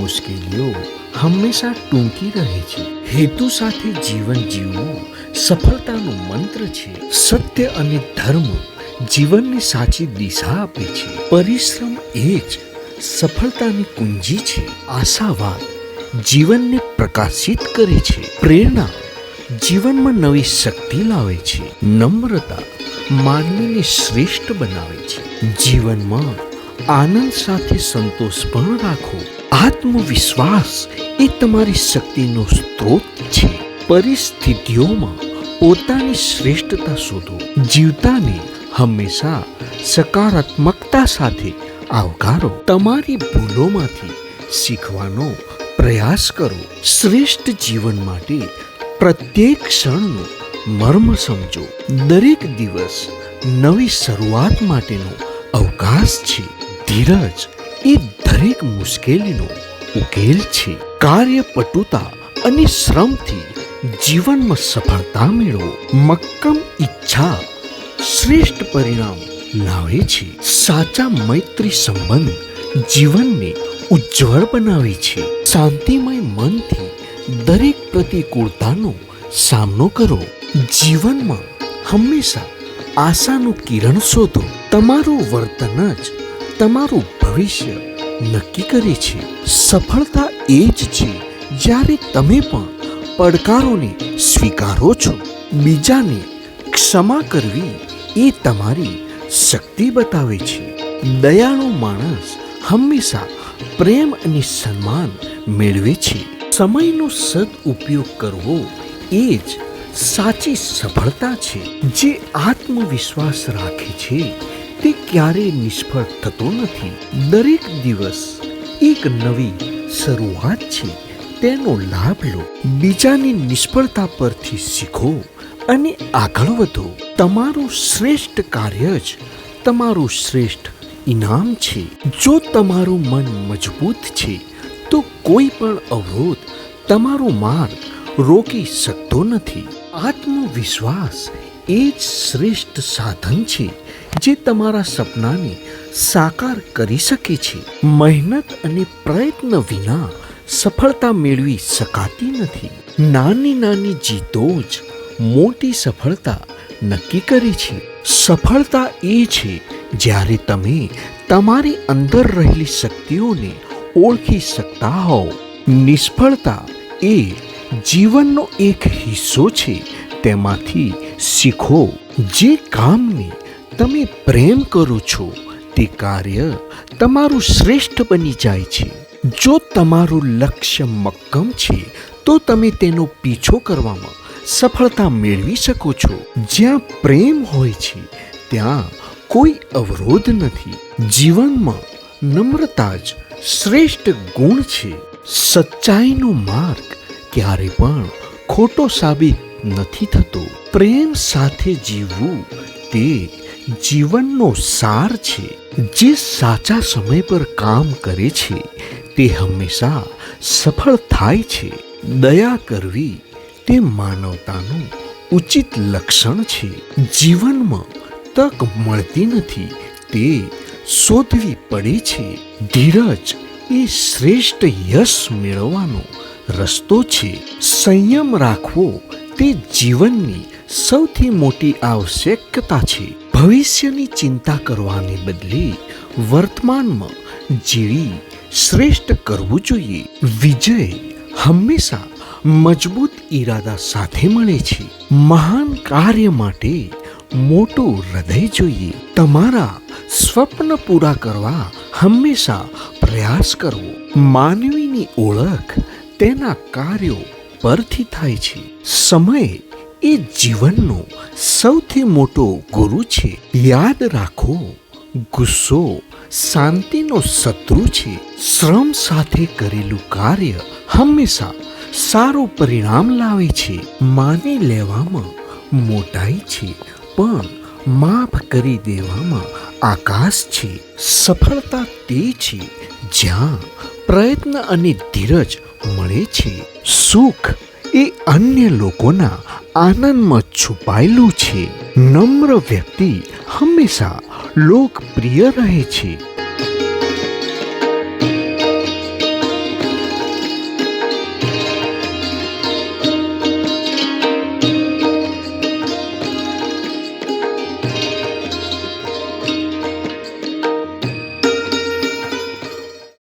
મુશ્કેલીઓ હંમેશા ટૂંકી રહે છે. હેતુ સાથે જીવન જીવવું સફળતાનો મંત્ર છે. સત્ય અને ધર્મ જીવનને સાચી દિશા આપે છે. પરિશ્રમ એ જ સફળતાની કુંજી છે. આશાવાદ જીવનને પ્રકાશિત કરે છે. પ્રેરણા જીવનમાં નવી શક્તિ લાવે છે. નમ્રતા માનવીને શ્રેષ્ઠ બનાવે છે. જીવનમાં આનંદ સાથે સંતોષ પણ રાખો. આત્મવિશ્વાસ એ તમારી શક્તિનો સ્ત્રોત છે. પરિસ્થિતિઓમાં પોતાની શ્રેષ્ઠતા શોધો. જીવતાને હંમેશા સકારાત્મકતા સાથે આવકારો. તમારી ભૂલોમાંથી શીખવાનો પ્રયાસ કરો. શ્રેષ્ઠ જીવન માટે પ્રત્યેક ક્ષણનો મર્મ સમજો. દરેક દિવસ નવી શરૂઆત માટેનો અવકાશ છે. ધીરજ એ દરેક મુશ્કેલીનો ઉકેલ છે. કાર્યપટુતા અને શ્રમથી જીવનમાં સફળતા મેળવો. મક્કમ ઈચ્છા શ્રેષ્ઠ પરિણામ લાવે છે. સાચા મૈત્રી સંબંધ જીવનને ઉજ્જવળ બનાવે છે. શાંતિમય મનથી દરેક પ્રતિકૂળતાનો સામનો કરો. જીવનમાં હંમેશા આશાનું કિરણ શોધો. તમારું વર્તન જ તમારું ભવિષ્ય નક્કી કરે છે. સફળતા એ જ છે જ્યારે તમે પણ પડકારોને સ્વીકારો છો. બીજાને ક્ષમા કરવી એ તમારી શક્તિ બતાવે છે. દયાળુ માણસ હંમેશા પ્રેમ અને સન્માન મેળવે છે. સમયનો સદઉપયોગ કરવો એ જ સાચી સફળતા છે જે આત્મવિશ્વાસ રાખે છે. તે ક્યારેય નિષ્ફળ થતો નથી. દરેક દિવસ એક નવી શરૂઆત છે. તેનો લાભ લો. બીજાની નિષ્ફળતા પરથી શીખો અને આગળ વધો. તમારું શ્રેષ્ઠ કાર્ય જ તમારું શ્રેષ્ઠ ઇનામ છે. જો તમારું મન મજબૂત છે, તો કોઈ પણ અવરોધ તમારો માર્ગ રોકી શકતો નથી. આત્મવિશ્વાસ એ જ શ્રેષ્ઠ સાધન છે. જે તમારા સપનાને સાકાર કરી શકે છે. મહેનત અને પ્રયત્ન વિના સફળતા મેળવી શકાતી નથી. નાની નાની જીતો જ મોટી સફળતા નક્કી કરે છે. સફળતા એ છે જ્યારે તમે તમારી અંદર રહેલી શક્તિઓને ઓળખી શકતા હોવ. નિષ્ફળતા એ જીવનનો એક હિસ્સો છે. તેમાંથી શીખો જે કામને તમે પ્રેમ કરો છો, તે કાર્ય તમારું શ્રેષ્ઠ બની જાય છે. જો તમારું લક્ષ્ય મક્કમ છે, તો તમે તેનો પીછો કરવામાં સફળતા મેળવી શકો છો. જ્યાં પ્રેમ હોય છે, ત્યાં કોઈ અવરોધ નથી. જીવનમાં નમ્રતા જ શ્રેષ્ઠ ગુણ છે. સચ્ચાઈનો માર્ગ ક્યારે પણ ખોટો સાબિત નથી થતો. પ્રેમ સાથે જીવવું તે જીવનનો સાર છે. જે સાચા સમય પર કામ કરે છે, તે હંમેશા સફળ થાય છે. દયા કરવી તે માનવતાનું ઉચિત લક્ષણ છે. જીવનમાં તક મળતી નથી, તે શોધવી પડે છે. ધીરજ એ શ્રેષ્ઠ યશ મેળવવાનો રસ્તો છે. સંયમ રાખવો તે જીવનની સૌથી મોટી આવશ્યકતા છે. ભવિષ્યની ચિંતા કરવાને બદલે વર્તમાનમાં જીવી શ્રેષ્ઠ કરવું જોઈએ. વિજય હંમેશા મજબૂત ઈરાદા સાથે મળે છે. મહાન કાર્ય માટે મોટું હૃદય જોઈએ. તમારા સ્વપ્ન પૂરા કરવા હંમેશા પ્રયાસ કરવો. માનવીની ઓળખ તેના કાર્યો પરથી થાય છે. સમય એ જીવનનો સૌથી મોટો ગુરુ છે. યાદ રાખો, ગુસ્સો શાંતિનો શત્રુ છે. શ્રમ સાથે કરેલું કાર્ય હંમેશા સારું પરિણામ લાવે છે. માની લેવામાં મોટાઈ છે, પણ માફ કરી દેવામાં આકાશ છે. સફળતા તે છે, જ્યાં પ્રયત્ન અને ધીરજ મળે છે. સુખ એ અન્ય લોકોના આનંદમાં છુપાયેલું છે. નમ્ર વ્યક્તિ હંમેશા લોકપ્રિય રહે છે.